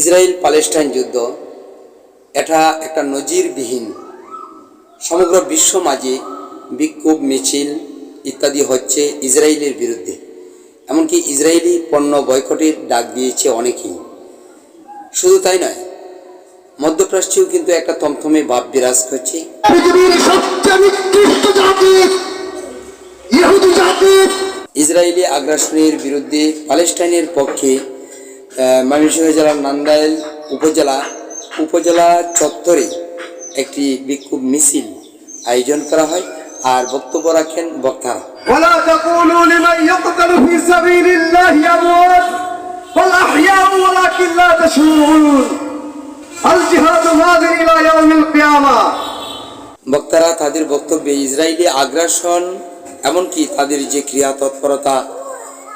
Israel Palestine যুদ্ধ এটা একটা নজিরবিহীন সমগ্র বিশ্ব মাঝে বিক্ষোভ মিছিল ইত্যাদি হচ্ছে ইসরায়েলের বিরুদ্ধে। এমনকি ইসরায়েলি পণ্য বয়কটের ডাক দিয়েছে অনেকেই। শুধু তাই নয় মধ্যপ্রাচ্যেও কিন্তু একটা থমথমে ভাব বিরাজ করছে। ইসরায়েলি আগ্রাসনের বিরুদ্ধে প্যালেস্টাইনের পক্ষে ময়মনসিংহ জেলার নান্দাইল উপজেলা উপজেলা চত্বরে একটি বিক্ষোভ মিছিল আয়োজন করা হয় আর বক্তব্য রাখেন বক্তা বক্তারা তাদের বক্তব্যে ইসরায়েলি আগ্রাসন এমনকি তাদের যে ক্রিয়া তৎপরতা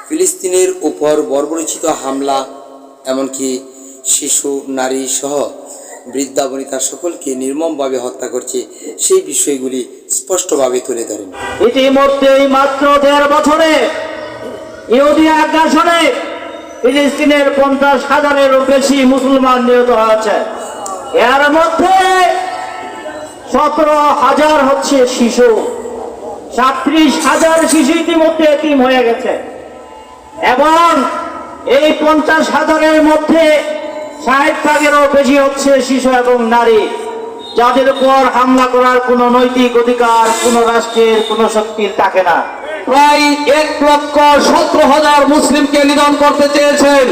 ফিলিস্তিনের উপর বর্বরচিত হামলা এমনকি শিশু, নারী সহ বৃদ্ধা, বনিতা সকলকে নির্মমভাবে হত্যা করছে, সেই বিষয়গুলি স্পষ্টভাবে তুলে ধরেন। ইতিমধ্যেই মাত্র দেড় বছরে ইহুদি আগ্রাসনে ফিলিস্তিনের পঞ্চাশ হাজারেরও বেশি মুসলমান নিহত হয়েছে। এর মধ্যে সতেরো হাজার হচ্ছে শিশু সাত্রিশ হাজার শিশু ইতিমধ্যে এতিম হয়ে গেছে। এবং এই পঞ্চাশ হাজারের মধ্যে ষাট ভাগেরও বেশি হচ্ছে শিশু এবং নারী। যাদের উপর হামলা করার কোনো নৈতিক অধিকার কোনো রাষ্ট্রের কোনো শক্তির থাকে না। প্রায় এক লক্ষ সতেরো হাজার মুসলিমকে নিধন করতে চেয়েছেন।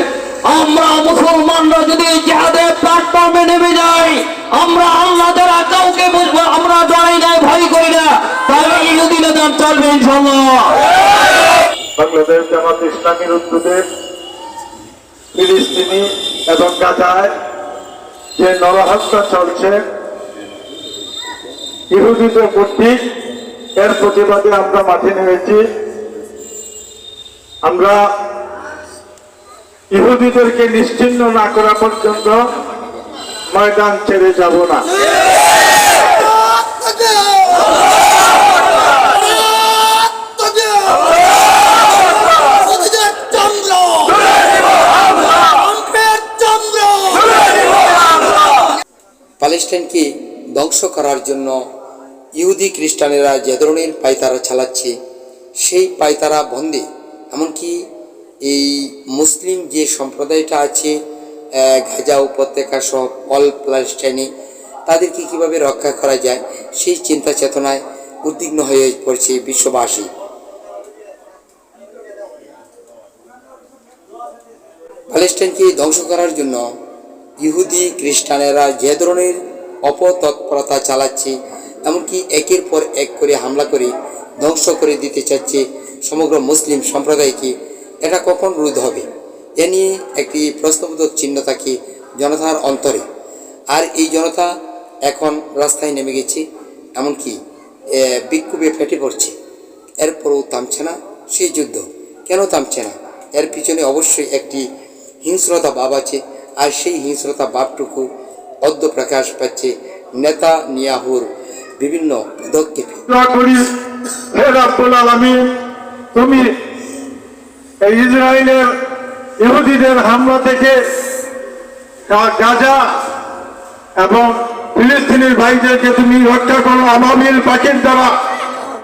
আমরা মুসলমানরা যদি জেহাদের প্ল্যাটফর্মে নেমে যাই আমরা আল্লাহ দ্বারা কাউকে বুঝব আমরা ডরাই নাই ভয় করি না। তাহলে ইহুদি নিধন চলবে ইনশাল্লাহ বাংলাদেশ জামাত ইসলামীর উদ্যোগে ফিলিস্তিনি এবং গাজায় যে নরহত্যা চলছে ইহুদিদের কর্তৃক এর প্রতিবাদে আমরা মাঠে নেমেছি। আমরা ইহুদিদেরকে নিশ্চিন্ন না করা পর্যন্ত ময়দান ছেড়ে যাব না। প্যালেস্টাইনকে ধ্বংস করার জন্য ইহুদি খ্রিস্টানেরা যে ধরনের পায়তারা চালাচ্ছে, সেই পায়তারা বন্ধে এমনকি এই মুসলিম যে সম্প্রদায়টা আছে গাজা উপত্যকা সহ অল প্যালেস্টাইনে তাদেরকে কীভাবে রক্ষা করা যায়, সেই চিন্তা চেতনায় উদ্বিগ্ন হয়ে পড়ছে বিশ্ববাসী। প্যালেস্টাইনকে ধ্বংস করার জন্য ইহুদি খ্রিস্টানেরা যে ধরনের অপতৎপরতা চালাচ্ছে, এমনকি একের পর এক করে হামলা করে ধ্বংস করে দিতে চাচ্ছে সমগ্র মুসলিম সম্প্রদায়কে, এটা কখন রোধ হবে? এ নিয়ে একটি প্রশ্নবোধক চিহ্ন থাকে জনতার অন্তরে। আর এই জনতা এখন রাস্তায় নেমে গেছে, এমনকি বিক্ষোভে ফেটে পড়ছে। এরপরও থামছে না সেই যুদ্ধ। কেন থামছে না? এর পিছনে অবশ্যই একটি হিংস্রতা ভাব আছে। আর সেই হিংস্রতা ভাবটুকু অদ্য প্রকাশ পাচ্ছে নেতা নিয়াহুর বিভিন্ন পদক্ষেপে। তুমি ইসরায়েলের ইহুদিদের হামলা থেকে গাজা এবং ফিলিস্তিনের ভাইদেরকে তুমি রক্ষা করো আবাবিল পাখির দ্বারা।